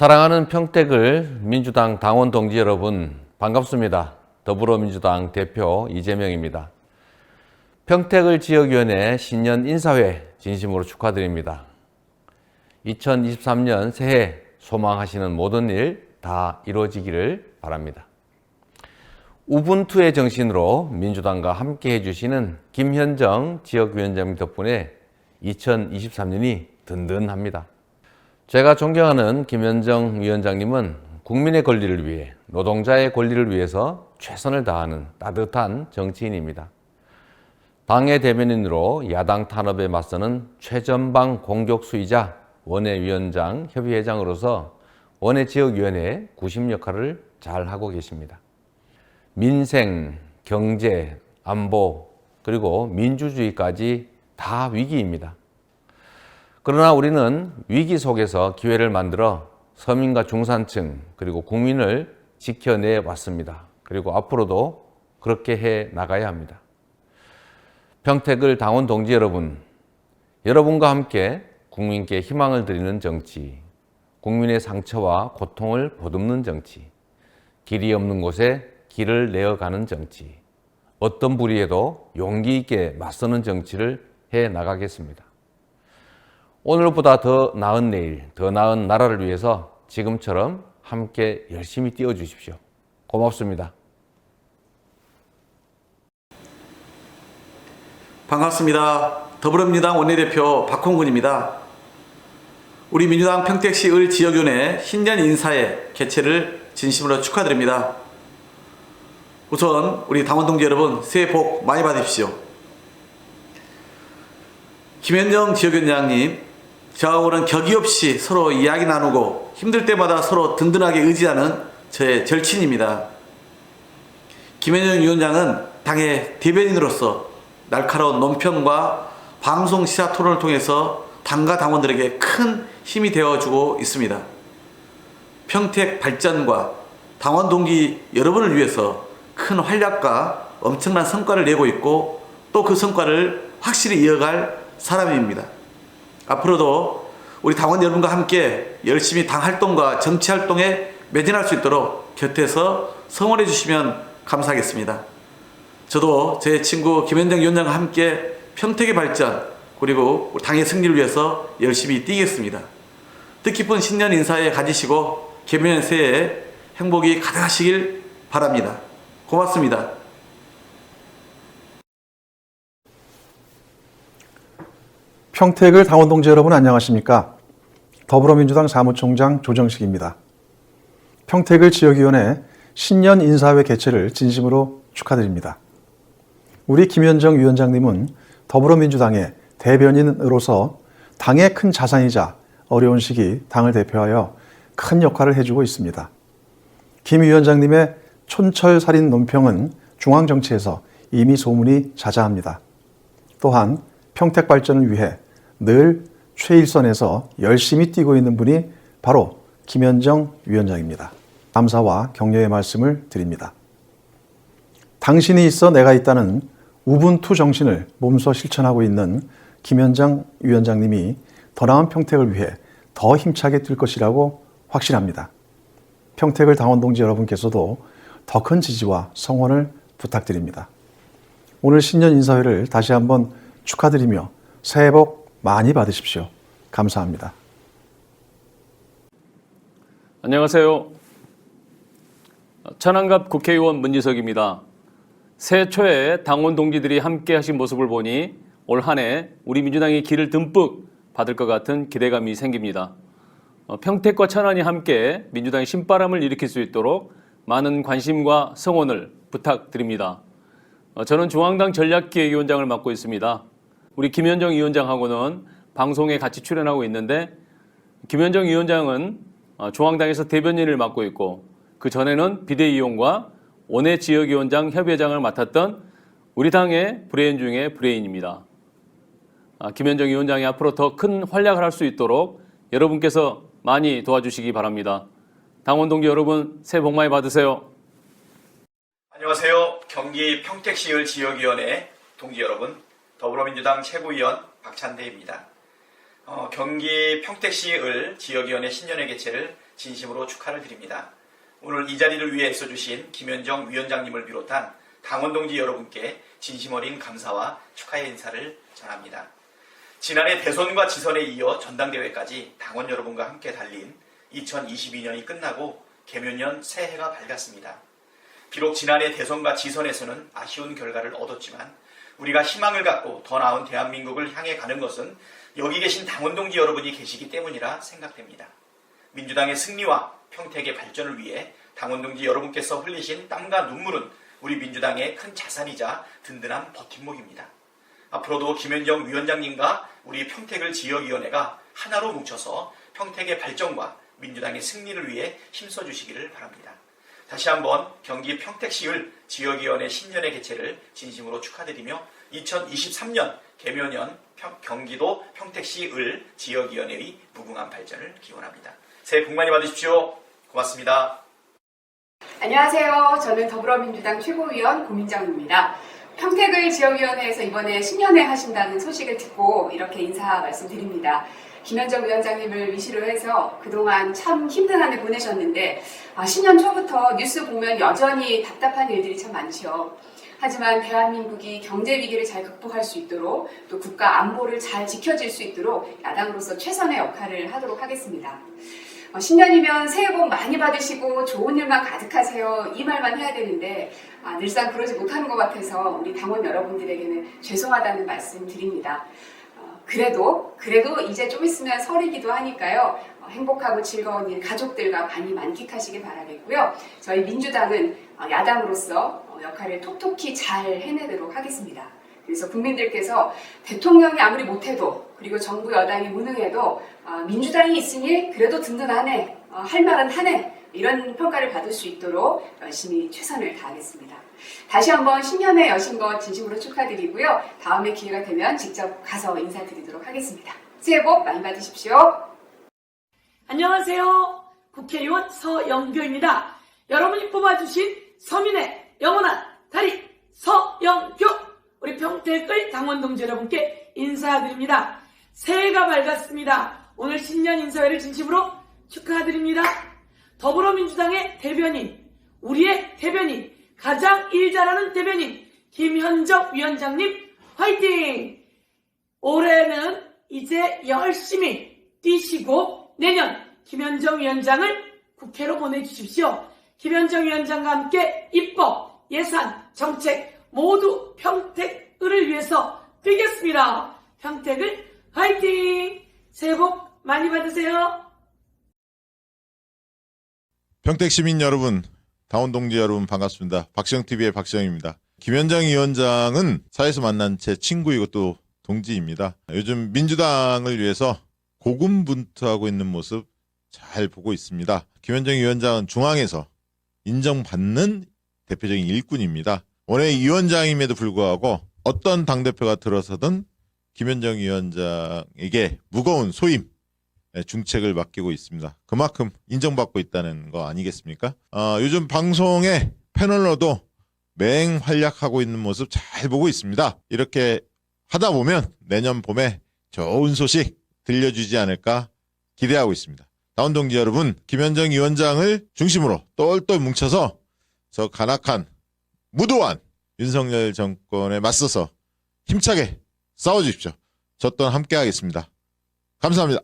사랑하는 평택을 민주당 당원 동지 여러분 반갑습니다. 더불어민주당 대표 이재명입니다. 평택을 지역위원회 신년 인사회 진심으로 축하드립니다. 2023년 새해 소망하시는 모든 일 다 이루어지기를 바랍니다. 우분투의 정신으로 민주당과 함께 해주시는 김현정 지역위원장 덕분에 2023년이 든든합니다. 제가 존경하는 김현정 위원장님은 국민의 권리를 위해 노동자의 권리를 위해서 최선을 다하는 따뜻한 정치인입니다. 당의 대변인으로 야당 탄압에 맞서는 최전방 공격수이자 원외위원장 협의회장으로서 원외 지역위원회 구심 역할을 잘 하고 계십니다. 민생, 경제, 안보, 그리고 민주주의까지 다 위기입니다. 그러나 우리는 위기 속에서 기회를 만들어 서민과 중산층 그리고 국민을 지켜내 왔습니다. 그리고 앞으로도 그렇게 해 나가야 합니다. 평택을 당원 동지 여러분, 여러분과 함께 국민께 희망을 드리는 정치, 국민의 상처와 고통을 보듬는 정치, 길이 없는 곳에 길을 내어가는 정치, 어떤 불의에도 용기 있게 맞서는 정치를 해 나가겠습니다. 오늘보다 더 나은 내일, 더 나은 나라를 위해서 지금처럼 함께 열심히 뛰어 주십시오. 고맙습니다. 반갑습니다. 더불어민주당 원내대표 박홍근입니다. 우리 민주당 평택시 을 지역위원회 신년 인사회 개최를 진심으로 축하드립니다. 우선 우리 당원 동지 여러분 새해 복 많이 받으십시오. 김현정 지역위원장님, 저하고는 격이 없이 서로 이야기 나누고 힘들 때마다 서로 든든하게 의지하는 저의 절친입니다. 김현정 위원장은 당의 대변인으로서 날카로운 논평과 방송 시사 토론을 통해서 당과 당원들에게 큰 힘이 되어주고 있습니다. 평택 발전과 당원 동기 여러분을 위해서 큰 활약과 엄청난 성과를 내고 있고 또 그 성과를 확실히 이어갈 사람입니다. 앞으로도 우리 당원 여러분과 함께 열심히 당 활동과 정치 활동에 매진할 수 있도록 곁에서 성원해 주시면 감사하겠습니다. 저도 제 친구 김현정 위원장과 함께 평택의 발전 그리고 당의 승리를 위해서 열심히 뛰겠습니다. 뜻깊은 신년 인사에 가지시고 개면 새해에 행복이 가득하시길 바랍니다. 고맙습니다. 평택을 당원 동지 여러분 안녕하십니까? 더불어민주당 사무총장 조정식입니다. 평택을 지역위원회 신년 인사회 개최를 진심으로 축하드립니다. 우리 김현정 위원장님은 더불어민주당의 대변인으로서 당의 큰 자산이자 어려운 시기 당을 대표하여 큰 역할을 해주고 있습니다. 김 위원장님의 촌철살인 논평은 중앙정치에서 이미 소문이 자자합니다. 또한 평택 발전을 위해 늘 최일선에서 열심히 뛰고 있는 분이 바로 김현정 위원장입니다. 감사와 격려의 말씀을 드립니다. 당신이 있어 내가 있다는 우분투 정신을 몸소 실천하고 있는 김현정 위원장님이 더 나은 평택을 위해 더 힘차게 뛸 것이라고 확신합니다. 평택을 당원 동지 여러분께서도 더 큰 지지와 성원을 부탁드립니다. 오늘 신년 인사회를 다시 한번 축하드리며 새해 복 많이 받으십시오. 감사합니다. 안녕하세요. 천안갑 국회의원 문지석입니다. 새해 초에 당원 동지들이 함께 하신 모습을 보니 올 한 해 우리 민주당이 길을 듬뿍 받을 것 같은 기대감이 생깁니다. 어, 평택과 천안이 함께 민주당의 신바람을 일으킬 수 있도록 많은 관심과 성원을 부탁드립니다. 어, 저는 중앙당 전략기획위원장을 맡고 있습니다. 우리 김현정 위원장하고는 방송에 같이 출연하고 있는데 김현정 위원장은 어, 중앙당에서 대변인을 맡고 있고 그 전에는 비대위원과 원외 지역위원장 협의회장을 맡았던 우리 당의 브레인 중의 브레인입니다. 아, 김현정 위원장이 앞으로 더 큰 활약을 할 수 있도록 여러분께서 많이 도와주시기 바랍니다. 당원 동지 여러분 새해 복 많이 받으세요. 안녕하세요. 경기 평택시을 지역위원회 동지 여러분, 더불어민주당 최고위원 박찬대입니다. 어, 경기 평택시을 지역위원회 신년회 개최를 진심으로 축하를 드립니다. 오늘 이 자리를 위해 애써주신 김현정 위원장님을 비롯한 당원 동지 여러분께 진심 어린 감사와 축하의 인사를 전합니다. 지난해 대선과 지선에 이어 전당대회까지 당원 여러분과 함께 달린 2022년이 끝나고 개묘년 새해가 밝았습니다. 비록 지난해 대선과 지선에서는 아쉬운 결과를 얻었지만 우리가 희망을 갖고 더 나은 대한민국을 향해 가는 것은 여기 계신 당원 동지 여러분이 계시기 때문이라 생각됩니다. 민주당의 승리와 평택의 발전을 위해 당원 동지 여러분께서 흘리신 땀과 눈물은 우리 민주당의 큰 자산이자 든든한 버팀목입니다. 앞으로도 김현정 위원장님과 우리 평택을 지역위원회가 하나로 뭉쳐서 평택의 발전과 민주당의 승리를 위해 힘써주시기를 바랍니다. 다시 한번 경기 평택시을 지역위원회 신년회 개최를 진심으로 축하드리며 2023년 개묘년 평- 경기도 평택시을 지역위원회의 무궁한 발전을 기원합니다. 새해 복 많이 받으십시오. 고맙습니다. 안녕하세요. 저는 더불어민주당 최고위원 고민정입니다. 평택을 지역위원회에서 이번에 신년회 하신다는 소식을 듣고 이렇게 인사 말씀드립니다. 김현정 위원장님을 위시로 해서 그동안 참 힘든 한 해 보내셨는데 아, 신년 초부터 뉴스 보면 여전히 답답한 일들이 참 많죠. 하지만 대한민국이 경제 위기를 잘 극복할 수 있도록 또 국가 안보를 잘 지켜질 수 있도록 야당으로서 최선의 역할을 하도록 하겠습니다. 어, 신년이면 새해 복 많이 받으시고 좋은 일만 가득하세요. 이 말만 해야 되는데 아, 늘상 그러지 못하는 것 같아서 우리 당원 여러분들에게는 죄송하다는 말씀 드립니다. 어, 그래도 그래도 이제 좀 있으면 설이기도 하니까요. 어, 행복하고 즐거운 일 가족들과 많이 만끽하시길 바라겠고요. 저희 민주당은 어, 야당으로서 어, 역할을 톡톡히 잘 해내도록 하겠습니다. 그래서 국민들께서 대통령이 아무리 못해도 그리고 정부 여당이 무능해도 어, 민주당이 있으니 그래도 든든하네 어, 할 말은 하네 이런 평가를 받을 수 있도록 열심히 최선을 다하겠습니다. 다시 한번 신년회 여신 것 진심으로 축하드리고요. 다음에 기회가 되면 직접 가서 인사드리도록 하겠습니다. 새해 복 많이 받으십시오. 안녕하세요. 국회의원 서영교입니다. 여러분이 뽑아주신 서민의 영원한 다리 서영교 우리 평택을 당원 동지 여러분께 인사드립니다. 새해가 밝았습니다. 오늘 신년 인사회를 진심으로 축하드립니다. 더불어민주당의 대변인, 우리의 대변인, 가장 일 잘하는 대변인 김현정 위원장님 화이팅! 올해는 이제 열심히 뛰시고 내년 김현정 위원장을 국회로 보내주십시오. 김현정 위원장과 함께 입법, 예산, 정책 모두 평택을 위해서 뛰겠습니다. 평택을 화이팅! 새해 복 많이 받으세요. 평택 시민 여러분, 당원 동지 여러분 반갑습니다. 박시영 TV의 박시영입니다. 김현장 위원장은 사회에서 만난 제 친구이고 또 동지입니다. 요즘 민주당을 위해서 고군분투하고 있는 모습 잘 보고 있습니다. 김현정 위원장은 중앙에서 인정받는 대표적인 일꾼입니다. 원래 위원장임에도 불구하고 어떤 당대표가 들어서든 김현정 위원장에게 무거운 소임, 예, 중책을 맡기고 있습니다. 그만큼 인정받고 있다는 거 아니겠습니까? 어, 요즘 방송에 패널로도 맹활약하고 있는 모습 잘 보고 있습니다. 이렇게 하다 보면 내년 봄에 좋은 소식 들려주지 않을까 기대하고 있습니다. 다운 동지 여러분, 김현정 위원장을 중심으로 똘똘 뭉쳐서 저 간악한 무도한 윤석열 정권에 맞서서 힘차게 싸워주십시오. 저 또한 함께 하겠습니다. 감사합니다.